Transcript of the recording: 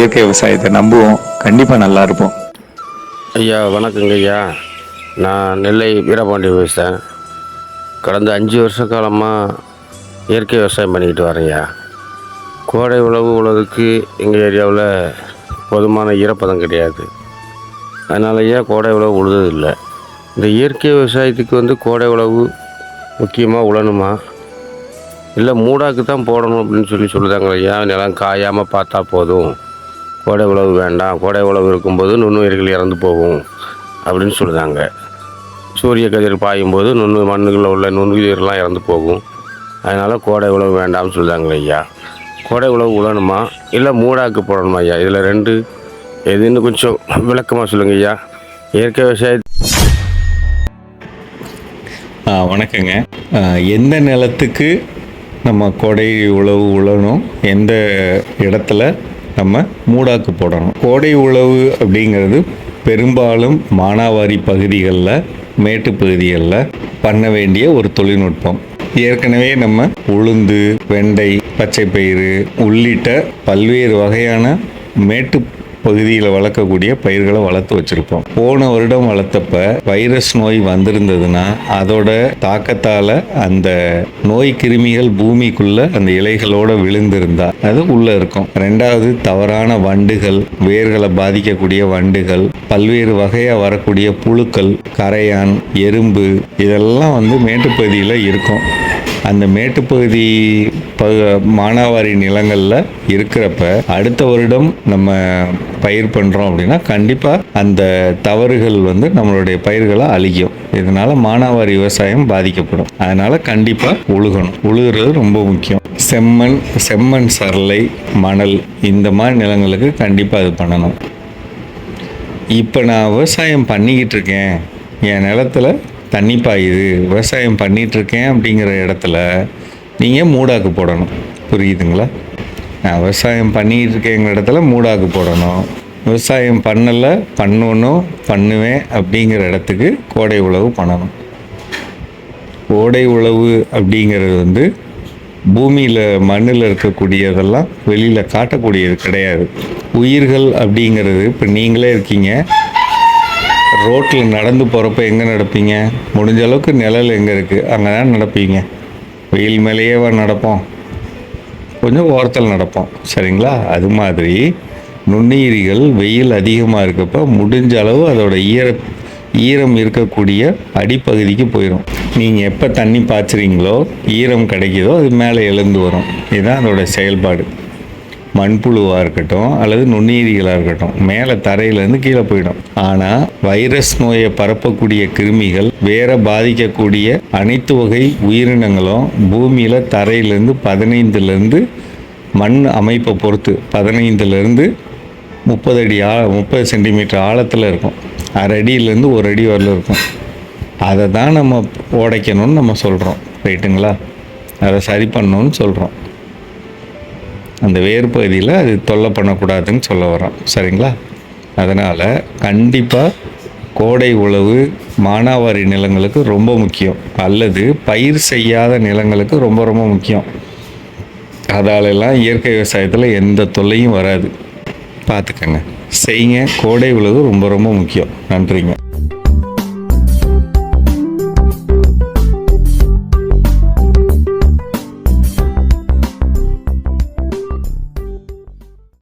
இயற்கை விவசாயத்தை நம்புவோம். கண்டிப்பாக நல்லா இருப்போம். ஐயா வணக்கங்க ஐயா. நான் நெல்லை வீரபாண்டி பேசுகிறேன் கடந்த அஞ்சு வருஷ காலமாக இயற்கை விவசாயம் பண்ணிக்கிட்டு வரேன்யா கோடை உழவு உழவுக்கு எங்கள் ஏரியாவில் போதுமான ஈரப்பதம் கிடையாது. அதனாலயா கோடை உழவு உழுததில்லை. இந்த இயற்கை விவசாயத்துக்கு வந்து கோடை உழவு முக்கியமாக உழணுமா? இல்லை மூடாக்கு தான் போடணும் அப்படின்னு சொல்லி சொல்லுதாங்க ஐயா. நிலம் காயாமல் பார்த்தா போதும். கோடை உழவு வேண்டாம் கோடை உழவு இருக்கும்போது நுண்ணுயிர்கள் இறந்து போகும் அப்படின்னு சொல்லுதாங்க சூரிய கதிர் பாயும் போது நுண்ணு மண்ணுகளில் உள்ள நுண்ணுயிர்கள்லாம் இறந்து போகும். அதனால் கோடை உழவு வேண்டாம்னு சொல்லுதாங்க ஐயா. கோடை உழவு உழணுமா? இல்லை மூடாக்கு போடணுமா ஐயா? இதில் ரெண்டு எதுன்னு கொஞ்சம் விளக்கமாக சொல்லுங்க ஐயா. இயற்கை விவசாய வணக்கங்க. எந்த நிலத்துக்கு நம்ம கொடை உழவு உழணும்? எந்த இடத்துல நம்ம மூடாக்கு போடணும். கோடை உழவு அப்படிங்கிறது பெரும்பாலும் மானாவாரி பகுதிகளில் மேட்டு பகுதிகளில் பண்ண வேண்டிய ஒரு தொழில்நுட்பம். ஏற்கனவே நம்ம உளுந்து வெண்டை பச்சைப்பயிறு உள்ளிட்ட பல்வேறு வகையான மேட்டு பகுதியில் வளர்க்கக்கூடிய பயிர்களை வளர்த்து வச்சிருப்போம். போன வருடம் வளர்த்தப்ப வைரஸ் நோய் வந்திருந்ததுன்னா அதோட தாக்கத்தால் அந்த நோய் கிருமிகள் பூமிக்குள்ள அந்த இலைகளோட விழுந்திருந்தா அது உள்ள இருக்கும். ரெண்டாவது தவறான வண்டுகள் வேர்களை பாதிக்கக்கூடிய வண்டுகள் பல்வேறு வகையாக வரக்கூடிய புழுக்கள் கரையான் எறும்பு இதெல்லாம் வந்து மேட்டுப்பகுதியில் இருக்கும். அந்த மேட்டுப்பகுதி ப மானாவாரி நிலங்களில் இருக்கிறப்ப அடுத்த வருடம் நம்ம பயிர் பண்ணுறோம் அப்படின்னா கண்டிப்பாக அந்த தவறுகள் வந்து நம்மளுடைய பயிர்களை அழிக்கும். இதனால் மானாவாரி விவசாயம் பாதிக்கப்படும். அதனால் கண்டிப்பாக உழுகணும். உழுகிறது ரொம்ப முக்கியம். செம்மண் செம்மண் சரளை மணல் இந்த மாதிரி நிலங்களுக்கு கண்டிப்பாக அது பண்ணணும். இப்போ நான் விவசாயம் பண்ணிக்கிட்டு இருக்கேன். என் நிலத்துல தண்ணி பாயுது விவசாயம் பண்ணிகிட்ருக்கேன் அப்படிங்கிற இடத்துல நீங்கள் மூடாக்கு போடணும். புரியுதுங்களா? நான் விவசாயம் பண்ணிகிட்டு இருக்கேங்கிற இடத்துல மூடாக்கு போடணும். விவசாயம் பண்ணலை பண்ணணும் பண்ணுவேன் அப்படிங்கிற இடத்துக்கு கோடை உழவு பண்ணணும். கோடை உழவு அப்படிங்கிறது வந்து பூமியில் மண்ணில் இருக்கக்கூடியதெல்லாம் வெளியில் காட்டக்கூடியது கிடையாது. உயிர்கள் அப்படிங்கிறது இப்போ நீங்களே இருக்கீங்க. ரோட்டில் நடந்து போகிறப்ப எங்கே நடப்பீங்க? முடிஞ்ச அளவுக்கு நிழல் எங்கே இருக்குது அங்கே தான் நடப்பீங்க. வெயில் மேலேயே நடப்போம்? கொஞ்சம் ஓரத்தில் நடப்போம். சரிங்களா? அது மாதிரி நுண்ணுயிரிகள் வெயில் அதிகமாக இருக்கப்ப முடிஞ்ச அளவு அதோட ஈர ஈரம் இருக்கக்கூடிய அடிப்பகுதிக்கு போயிடும் நீங்கள் எப்போ தண்ணி பாய்ச்சுறீங்களோ ஈரம் கிடைக்குதோ அது மேலே எழுந்து வரும். இதுதான் அதோட செயல்பாடு. மண்புழுவாக இருக்கட்டும் அல்லது நுண்ணுயிரிகளாக இருக்கட்டும் மேலே தரையிலேருந்து கீழே போயிடும். ஆனால் வைரஸ் நோயை பரப்பக்கூடிய கிருமிகள் வேற பாதிக்கக்கூடிய அனைத்து வகை உயிரினங்களும் பூமியில் தரையிலேருந்து பதினைந்துலேருந்து மண் அமைப்பை பொறுத்து பதினைந்துலேருந்து முப்பது அடி ஆ முப்பது சென்டிமீட்டர் ஆழத்தில் இருக்கும். அரை அடியிலேருந்து ஒரு அடி வரல இருக்கும். அதை தான் நம்ம உடைக்கணும்னு நம்ம சொல்கிறோம் ரைட்டுங்களா? அதை சரி பண்ணணும்னு சொல்கிறோம் அந்த வேர் பகுதியில் அது தொல்லை பண்ணக்கூடாதுன்னு சொல்ல வரோம். சரிங்களா? அதனால் கண்டிப்பாக கோடை உழவு மானாவாரி நிலங்களுக்கு ரொம்ப முக்கியம். அல்லது பயிர் செய்யாத நிலங்களுக்கு ரொம்ப ரொம்ப முக்கியம். அதாலெல்லாம் இயற்கை விவசாயத்தில் எந்த தொல்லையும் வராது. பார்த்துக்கங்க. செய்யுங்க. கோடை உழவு ரொம்ப ரொம்ப முக்கியம். நன்றிங்க.